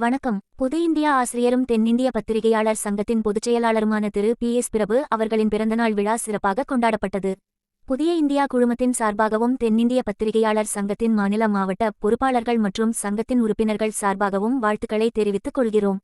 வணக்கம். புது இந்தியா ஆசிரியரும் தென்னிந்திய பத்திரிகையாளர் சங்கத்தின் பொதுச்செயலாளருமான திரு. பி. எஸ். பிரபு அவர்களின் பிறந்தநாள் விழா சிறப்பாக கொண்டாடப்பட்டது. புதிய இந்தியா குழுமத்தின் சார்பாகவும் தென்னிந்திய பத்திரிகையாளர் சங்கத்தின் மாநில மாவட்ட பொறுப்பாளர்கள் மற்றும் சங்கத்தின் உறுப்பினர்கள் சார்பாகவும் வாழ்த்துக்களை தெரிவித்துக் கொள்கிறோம்.